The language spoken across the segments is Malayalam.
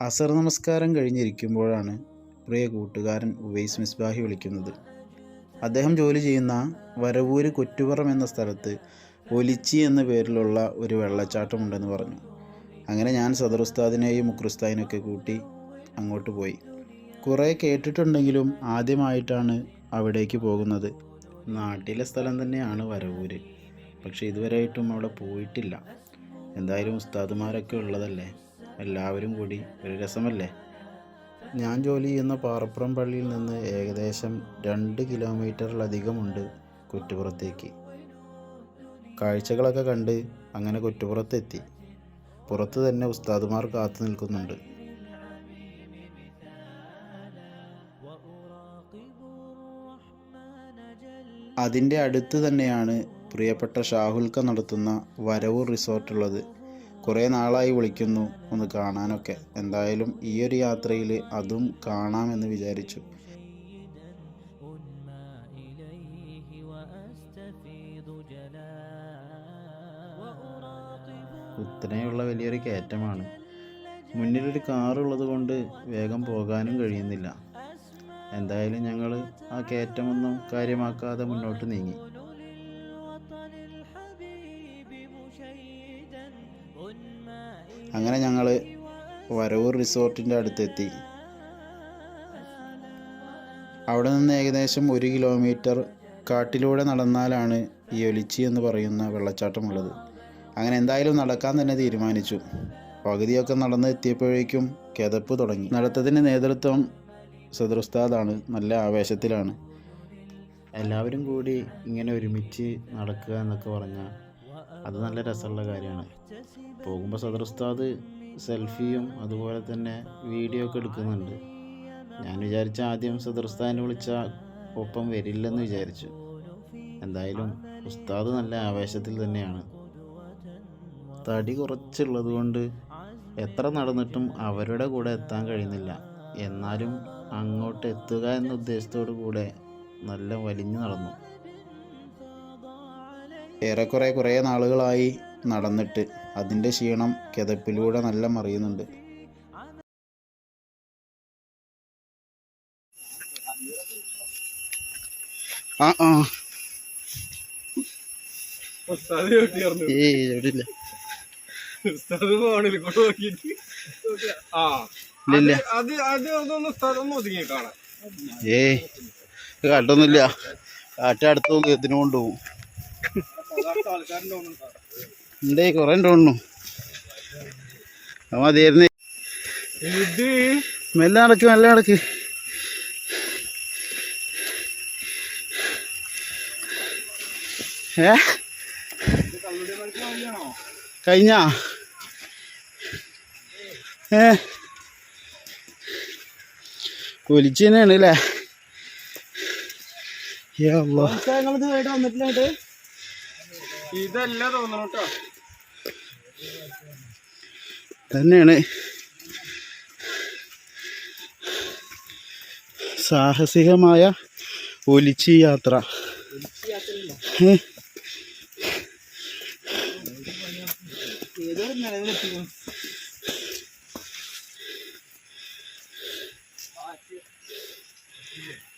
അസർ നമസ്കാരം കഴിഞ്ഞിരിക്കുമ്പോഴാണ് പ്രിയ കൂട്ടുകാരൻ ഉവൈസ് മിസ്ബാഹി വിളിക്കുന്നത്. അദ്ദേഹം ജോലി ചെയ്യുന്ന വരവൂര് കൊറ്റുപുറം എന്ന സ്ഥലത്ത് ഒലിച്ചി എന്ന പേരിലുള്ള ഒരു വെള്ളച്ചാട്ടമുണ്ടെന്ന് പറഞ്ഞു. അങ്ങനെ ഞാൻ സദർ ഉസ്താദിനെയും മുക്രുസ്താദിനെയൊക്കെ കൂട്ടി അങ്ങോട്ട് പോയി. കുറേ കേട്ടിട്ടുണ്ടെങ്കിലും ആദ്യമായിട്ടാണ് അവിടേക്ക് പോകുന്നത്. നാട്ടിലെ സ്ഥലം തന്നെയാണ് വരവൂര്. പക്ഷേ ഇതുവരെയായിട്ടും അവിടെ പോയിട്ടില്ല. എന്തായാലും ഉസ്താദുമാരൊക്കെ ഉള്ളതല്ലേ? എല്ലാവരും കൂടി ഒരു രസമല്ലേ? ഞാൻ ജോലി ചെയ്യുന്ന പാറപ്പുറം പള്ളിയിൽ നിന്ന് ഏകദേശം രണ്ട് കിലോമീറ്ററിലധികമുണ്ട് കുറ്റുപുറത്തേക്ക് കാഴ്ചകളൊക്കെ കണ്ട് അങ്ങനെ കുറ്റുപുറത്തെത്തി പുറത്ത് തന്നെ ഉസ്താദുമാർ കാത്തു നിൽക്കുന്നുണ്ട്. അതിന്റെ അടുത്ത് തന്നെയാണ് പ്രിയപ്പെട്ട ഷാഹുൽക്ക നടത്തുന്ന വരവൂർ റിസോർട്ടുള്ളത്. കുറേ നാളായി വിളിക്കുന്നു ഒന്ന് കാണാനൊക്കെ. എന്തായാലും ഈ ഒരു യാത്രയിൽ അതും കാണാമെന്ന് വിചാരിച്ചു. കുത്തനെയുള്ള വലിയൊരു കയറ്റമാണ്. മുന്നിലൊരു കാറുള്ളത് കൊണ്ട് വേഗം പോകാനും കഴിയുന്നില്ല. എന്തായാലും ഞങ്ങൾ ആ കയറ്റമൊന്നും കാര്യമാക്കാതെ മുന്നോട്ട് നീങ്ങി. അങ്ങനെ ഞങ്ങൾ വരവൂർ റിസോർട്ടിന്റെ അടുത്തെത്തി. അവിടെ നിന്ന് ഏകദേശം ഒരു കിലോമീറ്റർ കാട്ടിലൂടെ നടന്നാലാണ് ഈ ഒലിച്ചി എന്ന് പറയുന്ന വെള്ളച്ചാട്ടമുള്ളത്. അങ്ങനെ എന്തായാലും നടക്കാൻ തന്നെ തീരുമാനിച്ചു. പകുതിയൊക്കെ നടന്ന് എത്തിയപ്പോഴേക്കും കിതപ്പ് തുടങ്ങി. നടത്തത്തിന്റെ നേതൃത്വം സദൃസ്താദാണ് നല്ല ആവേശത്തിലാണ്. എല്ലാവരും കൂടി ഇങ്ങനെ ഒരുമിച്ച് നടക്കുക എന്നൊക്കെ പറഞ്ഞാൽ അത് നല്ല രസമുള്ള കാര്യമാണ്. പോകുമ്പോൾ സദറുസ്താദ് സെൽഫിയും അതുപോലെ തന്നെ വീഡിയോ ഒക്കെ എടുക്കുന്നുണ്ട്. ഞാൻ വിചാരിച്ച ആദ്യം സദറുസ്താദിനെ വിളിച്ച ഒപ്പം വരില്ലെന്ന് വിചാരിച്ചു. എന്തായാലും ഉസ്താദ് നല്ല ആവേശത്തിൽ തന്നെയാണ്. തടി കുറച്ചുള്ളത് കൊണ്ട് എത്ര നടന്നിട്ടും അവരുടെ കൂടെ എത്താൻ കഴിയുന്നില്ല. എന്നാലും അങ്ങോട്ട് എത്തുക എന്ന ഉദ്ദേശത്തോടു കൂടെ നല്ല വലിഞ്ഞു നടന്നു. ഏറെക്കുറെ കുറേ നാളുകളായി നടന്നിട്ട് അതിന്റെ ക്ഷീണം കിതപ്പിലൂടെ നല്ല മറിയുന്നുണ്ട്. ആ ആ. കാണാൻ ഏയ് കാട്ടൊന്നുമില്ല. കാറ്റ് അടുത്ത് നോക്കി എത്തിനു കൊണ്ടുപോകും. എന്തേ കുറേ തോന്നുന്നു. അത് മതിയായിരുന്നേ ഇത് മെല്ലെ നടക്ക് മെല്ലെ നടക്ക്. ഏ? കഴിഞ്ഞ? ഏ? തന്നെയാണ് അല്ലേ? വന്നിട്ടില്ല ഇതല്ല തോന്നണം കേട്ടോ തന്നെയാണ്. സാഹസികമായ ഒലിച്ചി യാത്ര?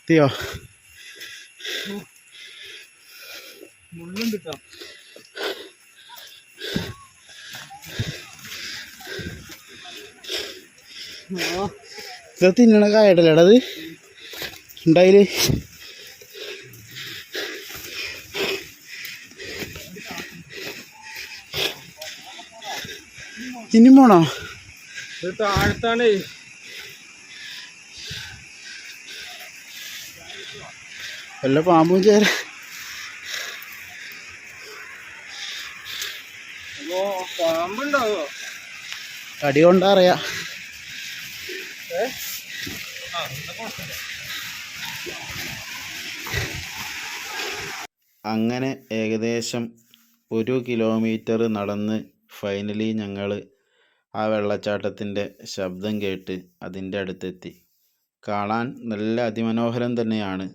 എത്തിയോ? മുള്ളുണ്ട് കേട്ടോ ഇത് തിന്നണ കായടല്ലേടാ അത്? ഉണ്ടായിൽ ഇനി പോണോ? താഴ്ത്താണേ. വല്ല പാമ്പും ചേര. പാമ്പുണ്ടാവോ? അടി കൊണ്ടാ അങ്ങനെ ഏകദേശം ഒരു കിലോമീറ്റർ നടന്ന് ഫൈനലി ഞങ്ങൾ ആ വെള്ളച്ചാട്ടത്തിന്റെ ശബ്ദം കേട്ട് അതിന്റെ അടുത്തെത്തി. കാണാൻ നല്ല അതിമനോഹരം തന്നെയാണ്.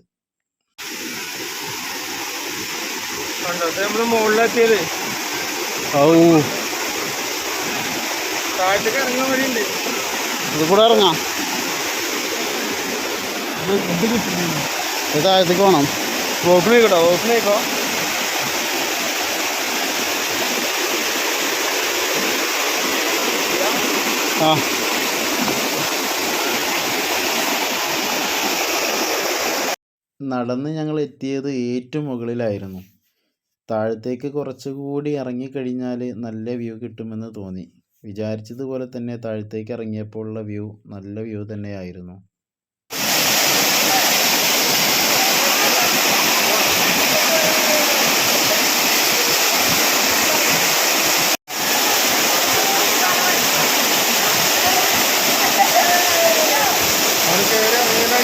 മുകളിലെത്തിയത്. ഔ. താഴത്തേക്ക് ഇറങ്ങാൻ വഴിയുണ്ട്. ഇത് കൂടെ ഇറങ്ങാം. താഴത്തേക്ക് പോകണം ഓപ്പൺ ആയിക്കോട്ടോ ഓപ്പൺ ആ. നടന്ന് ഞങ്ങൾ എത്തിയത് ഏറ്റവും മുകളിലായിരുന്നു. താഴത്തേക്ക് കുറച്ചുകൂടി ഇറങ്ങിക്കഴിഞ്ഞാൽ നല്ല വ്യൂ കിട്ടുമെന്ന് തോന്നി. വിചാരിച്ചതുപോലെ തന്നെ താഴത്തേക്ക് ഇറങ്ങിയപ്പോൾ ഉള്ള വ്യൂ നല്ല വ്യൂ തന്നെയായിരുന്നു.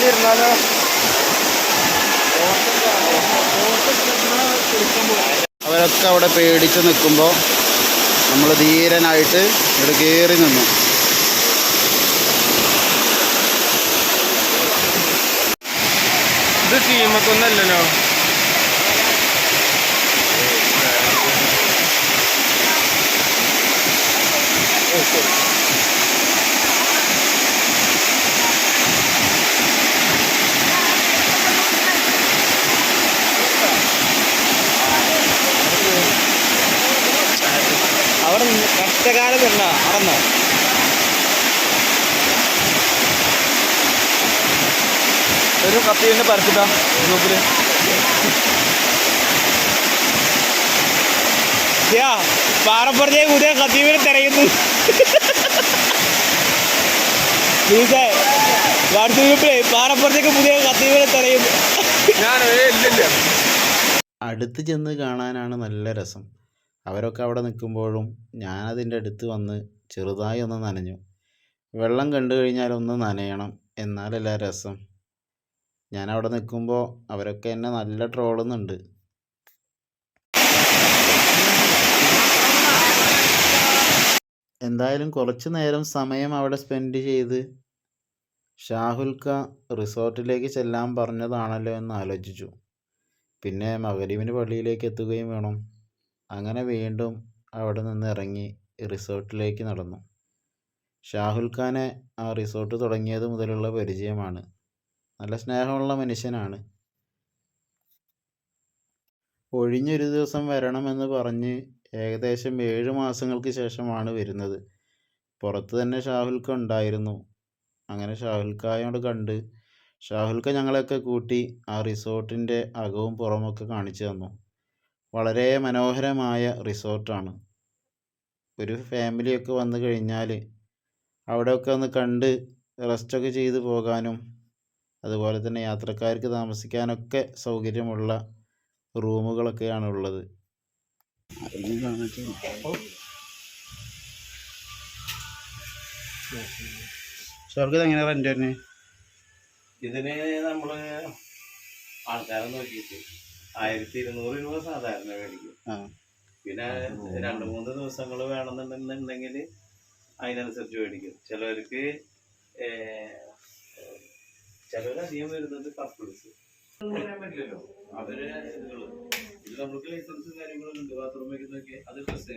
ഇരുന്നാലോ അവരൊക്കെ അവിടെ പേടിച്ച് നിൽക്കുമ്പോൾ നമ്മൾ ധീരനായിട്ട് ഇവിടെ കയറി നിന്നു. ഇത് ടീമൊക്കൊന്നല്ലല്ലോ അവിടെ വരണ അറന്നോ ഒരു കത്തി തന്നെ പരത്തിട്ടാ? ഗ്രൂപ്പിൽ? പാറപ്പുറത്തെ പുതിയ കത്തീവിനെ തിരയുന്നു. വാട്സപ്പ് ഗ്രൂപ്പിലെ പാറപ്പുറത്തേക്ക് പുതിയ കത്തീവിനെ തിരയുന്നു. അടുത്ത് ചെന്ന് കാണാനാണ് നല്ല രസം. അവരൊക്കെ അവിടെ നിൽക്കുമ്പോഴും ഞാനതിന്റെ അടുത്ത് വന്ന് ചെറുതായി ഒന്ന് നനഞ്ഞു. വെള്ളം കണ്ടു കഴിഞ്ഞാൽ ഒന്ന് നനയണം. എന്നാലല്ല രസം. ഞാൻ അവിടെ നിൽക്കുമ്പോൾ അവരൊക്കെ എന്നെ നല്ല ട്രോളുന്നുണ്ട്. എന്തായാലും കുറച്ച് നേരം സമയം അവിടെ സ്പെൻഡ് ചെയ്ത് ഷാഹുൽക്ക റിസോർട്ടിലേക്ക് ചെല്ലാൻ പറഞ്ഞതാണല്ലോ എന്ന് ആലോചിച്ചു. പിന്നെ മകരീവിന് പള്ളിയിലേക്ക് എത്തുകയും വേണം. അങ്ങനെ വീണ്ടും അവിടെ നിന്ന് ഇറങ്ങി റിസോർട്ടിലേക്ക് നടന്നു. ഷാഹുൽ ഖാനെ ആ റിസോർട്ട് തുടങ്ങിയത് മുതലുള്ള പരിചയമാണ്. നല്ല സ്നേഹമുള്ള മനുഷ്യനാണ്. ഒഴിഞ്ഞൊരു ദിവസം വരണമെന്ന് പറഞ്ഞ് ഏകദേശം ഏഴ് മാസങ്ങൾക്ക് ശേഷമാണ് വരുന്നത്. പുറത്ത് തന്നെ ഷാഹുൽ ഖ ഉണ്ടായിരുന്നു. അങ്ങനെ ഷാഹുൽ ഖായോട് കണ്ട് ഷാഹുൽക്ക ഞങ്ങളെയൊക്കെ കൂട്ടി ആ റിസോർട്ടിന്റെ അകവും പുറമൊക്കെ കാണിച്ചു തന്നു. വളരെ മനോഹരമായ റിസോർട്ടാണ്. ഒരു ഫാമിലിയൊക്കെ വന്നു കഴിഞ്ഞാൽ അവിടെയൊക്കെ ഒന്ന് കണ്ട് റെസ്റ്റൊക്കെ ചെയ്ത് പോകാനും അതുപോലെ തന്നെ യാത്രക്കാർക്ക് താമസിക്കാനൊക്കെ സൗകര്യമുള്ള റൂമുകളൊക്കെയാണ് ഉള്ളത്. സ്വർഗത് എങ്ങനെ റെന്റ് തന്നെ ഇതിന് നമ്മൾ ആൾക്കാരെ നോക്കിയിട്ട് ആയിരത്തി ഇരുന്നൂറ് രൂപ സാധാരണ മേടിക്കും. പിന്നെ രണ്ട് മൂന്ന് ദിവസങ്ങൾ വേണമെന്നുണ്ടെന്നുണ്ടെങ്കിൽ അതിനനുസരിച്ച് മേടിക്കും. ചിലവർക്ക് ചിലവരധികം വരുന്നത് കപ്പിൾസ് പറയാൻ പറ്റില്ലല്ലോ അവർ ഇതുകൾ. ഇത് നമുക്ക് ലൈസൻസ് കാര്യങ്ങളുണ്ട് ബാത്റൂം വെക്കുന്നൊക്കെ അത് ഡ്രസ്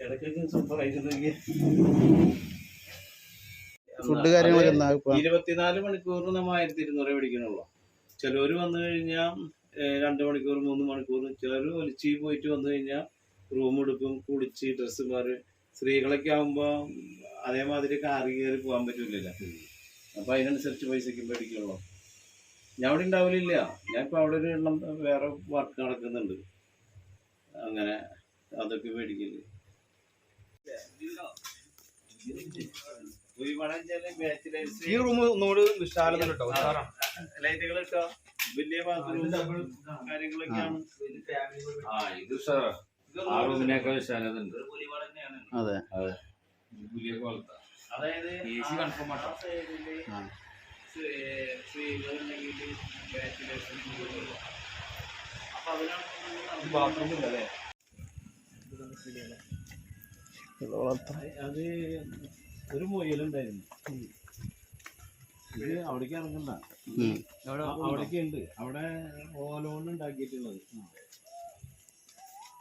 ഇടയ്ക്കൊക്കെ സൂപ്പർ ആയിട്ട് നോക്കിയാൽ ഫുഡ് കാര്യങ്ങളൊക്കെ എന്താ ഇപ്പം? ഇരുപത്തിനാല് മണിക്കൂറിന് നമ്മൾ ആയിരത്തി ഇരുന്നൂറ് മേടിക്കണുള്ളൂ ചിലവർ വന്നു കഴിഞ്ഞാൽ രണ്ട് മണിക്കൂർ മൂന്ന് മണിക്കൂർ ചിലർ ഒലിച്ച് പോയിട്ട് വന്നു കഴിഞ്ഞാൽ റൂം എടുക്കും കുളിച്ച് ഡ്രസ്സ് മാറി. സ്ത്രീകളൊക്കെ ആകുമ്പോൾ അതേമാതിരി കാറി കയറി പോകാൻ പറ്റൂലല്ലോ. അപ്പം അതിനനുസരിച്ച് പൈസയ്ക്ക് മേടിക്കുള്ളൂ ഞാൻ അവിടെ ഉണ്ടാവില്ല ഞാൻ ഇപ്പം അവിടെ ഒരു എണ്ണം വേറെ വർക്ക് നടക്കുന്നുണ്ട്. അങ്ങനെ അതൊക്കെ മേടിക്കില്ല ഈ റൂം ഒന്നുകൂടി വിശാലത കേട്ടോ ലൈറ്റുകൾ ഇട്ടോ വലിയ ബാത്റൂം കാര്യങ്ങളൊക്കെയാണ്. ആ ഇത് സാർ ആ റൂമിനേക്കാൾ വിശാലത ഉണ്ട് അതെ. വലിയ അതായത് കൺഫേം ആട്ടോ. സ്ത്രീകളുണ്ടെങ്കിൽ അപ്പൊ അതിനാണ് ബാത്റൂം ഇല്ലല്ലേ അത് ഒരു മുയലുണ്ടായിരുന്നു. ഇത് അവിടേക്ക് ഇറങ്ങണ്ട. അവിടേക്ക് ഉണ്ട് അവിടെ ഓലോണ്ട് ഉണ്ടാക്കിയിട്ടുള്ളത്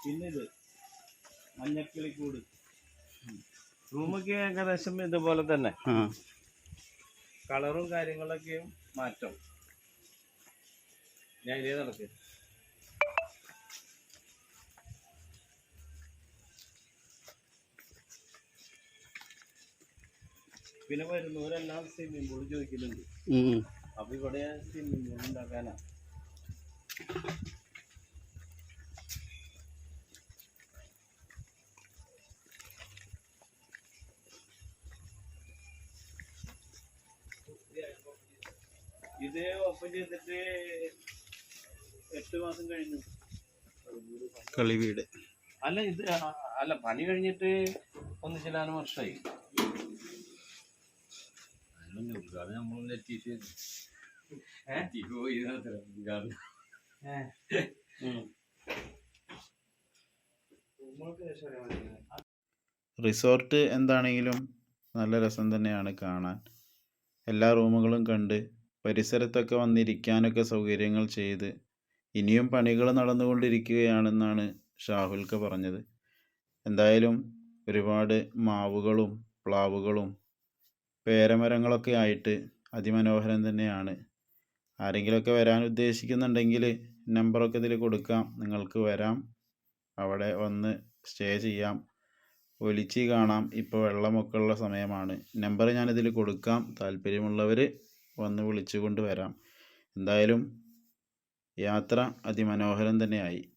പിന്നെ ഇത് മഞ്ഞക്കിളിക്കൂട്. റൂമൊക്കെ ഏകദേശം ഇതുപോലെ തന്നെ. കളറും കാര്യങ്ങളൊക്കെയും മാറ്റം. ഞാൻ ഇതേ നടക്ക് പിന്നെ വരുന്നവരെല്ലാം സ്വിമ്മിംഗ് പൂൾ ചോദിക്കുന്നുണ്ട് അപ്പൊ ഇവിടെ സ്വിമ്മിംഗ് പൂൾ ഉണ്ടാക്കാനാ. ഇത് ഓപ്പൺ ചെയ്തിട്ട് എട്ട് മാസം കഴിഞ്ഞു. കളി വീട്. അല്ല ഇത് അല്ല പണി കഴിഞ്ഞിട്ട് ഒന്ന് വർഷമായി അത് നമ്മൾ നെറ്റീസ് ഏ? പോയി ഇതിനകത്ത് റിസോർട്ട് എന്താണെങ്കിലും നല്ല രസം തന്നെയാണ് കാണാൻ. എല്ലാ റൂമുകളും കണ്ട് പരിസരത്തൊക്കെ വന്നിരിക്കാനൊക്കെ സൗകര്യങ്ങൾ ചെയ്ത് ഇനിയും പണികൾ നടന്നുകൊണ്ടിരിക്കുകയാണെന്നാണ് ഷാഹുൽക്ക പറഞ്ഞത്. എന്തായാലും ഒരുപാട് മാവുകളും പ്ലാവുകളും പേരമരങ്ങളൊക്കെ ആയിട്ട് അതിമനോഹരം തന്നെയാണ്. ആരെങ്കിലുമൊക്കെ വരാൻ ഉദ്ദേശിക്കുന്നുണ്ടെങ്കിൽ നമ്പറൊക്കെ ഇതിൽ കൊടുക്കാം. നിങ്ങൾക്ക് വരാം. അവിടെ വന്ന് സ്റ്റേ ചെയ്യാം. ഒലിച്ച് കാണാം. ഇപ്പോൾ വെള്ളമൊക്കെ ഉള്ള സമയമാണ്. നമ്പർ ഞാനിതിൽ കൊടുക്കാം. താല്പര്യമുള്ളവർ വന്ന് വിളിച്ചുകൊണ്ട് വരാം. എന്തായാലും യാത്ര അതിമനോഹരം തന്നെയായി.